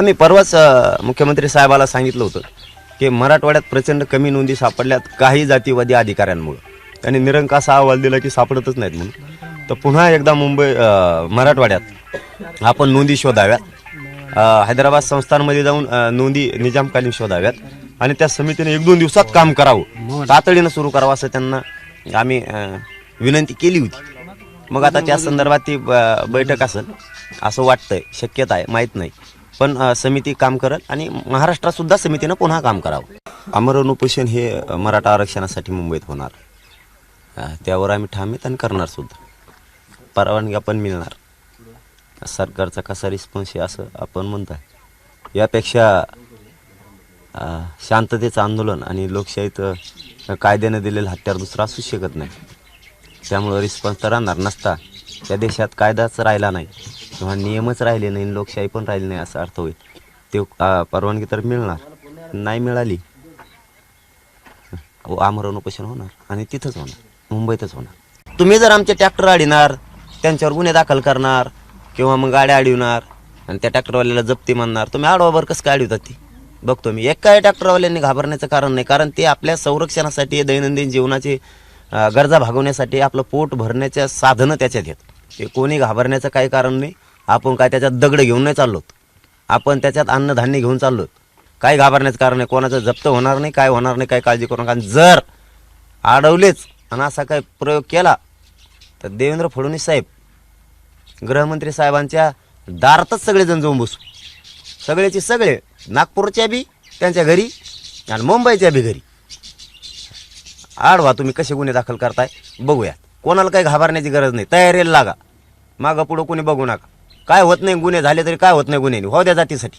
आम्ही परवाच मुख्यमंत्री साहेबाला सांगितलं होतं की मराठवाड्यात प्रचंड कमी नोंदी सापडल्यात काही जातीवादी अधिकाऱ्यांमुळं. त्यांनी असा अहवाल दिला की सापडतच नाहीत म्हणून. तर पुन्हा एकदा मुंबई मराठवाड्यात आपण नोंदी शोधाव्यात. हैदराबाद संस्थांमध्ये जाऊन नोंदी निजामकालीन शोधाव्यात आणि त्या समितीने एक दोन दिवसात काम करावं. तातडीनं सुरू करावं असं त्यांना आम्ही विनंती केली होती. मग आता त्या संदर्भात ती ब- बैठक असेल. असं वाटतंय. शक्यता आहे. माहीत नाही. पण समिती काम करेल आणि महाराष्ट्रातसुद्धा समितीनं पुन्हा काम करावं. आमरण उपोषण हे मराठा आरक्षणासाठी मुंबईत होणार. त्यावर आम्ही ठाम आहेत आणि करणार सुद्धा. परवानग्या पण मिळणार. सरकारचा कसा रिस्पॉन्स आहे असं आपण म्हणताय. यापेक्षा शांततेचं आंदोलन आणि लोकशाहीत कायद्यानं दिलेलं हत्यार दुसरा असू शकत नाही. त्यामुळं रिस्पॉन्स तर राहणार नसता. त्या देशात कायदाच राहिला नाही. किंवा नियमच राहिले नाही आणि लोकशाही पण राहिली नाही असा अर्थ होईल. ते परवानगी तर मिळणार. नाही मिळाली आमरण उपोषण होणार आणि तिथंच होणार मुंबईतच होणार. तुम्ही जर आमचे ट्रॅक्टर अडविणार त्यांच्यावर गुन्हे दाखल करणार किंवा मग गाड्या अडविणार आणि त्या ट्रॅक्टरवाल्याला जप्ती म्हणणार तुम्ही आडवावर कसं काय अडवतात ती? बघतो मी एका ट्रॅक्टरवाल्यांनी घाबरण्याचं कारण नाही कारण ते आपल्या संरक्षणासाठी दैनंदिन जीवनाची गरजा भागवण्यासाठी आपलं पोट भरण्याच्या साधनं त्याच्यात आहेत. ते कोणी घाबरण्याचं काही कारण नाही आपण काय त्याच्यात दगड घेऊन नाही चाललोत. आपण त्याच्यात अन्नधान्य घेऊन चाललो काय घाबरण्याचं कारण नाही कोणाचं जप्त होणार नाही काय होणार नाही काय काळजी करू नका. जर अडवलेच आणि असा काही प्रयोग केला तर देवेंद्र फडणवीस साहेब गृहमंत्री साहेबांच्या दारातच सगळेजण जाऊन बसू. सगळेचे सगळे नागपूरच्या बी त्यांच्या घरी आणि मुंबईच्या बी घरी. आडवा तुम्ही कसे गुन्हे दाखल करताय? बघूयात. कोणाला काही घाबरण्याची गरज नाही. तयारीला लागा. मागं पुढं कोणी बघू नका. काय होत नाही गुन्हे झाले तरी काय होत नाही गुन्हे हो द्या जातीसाठी.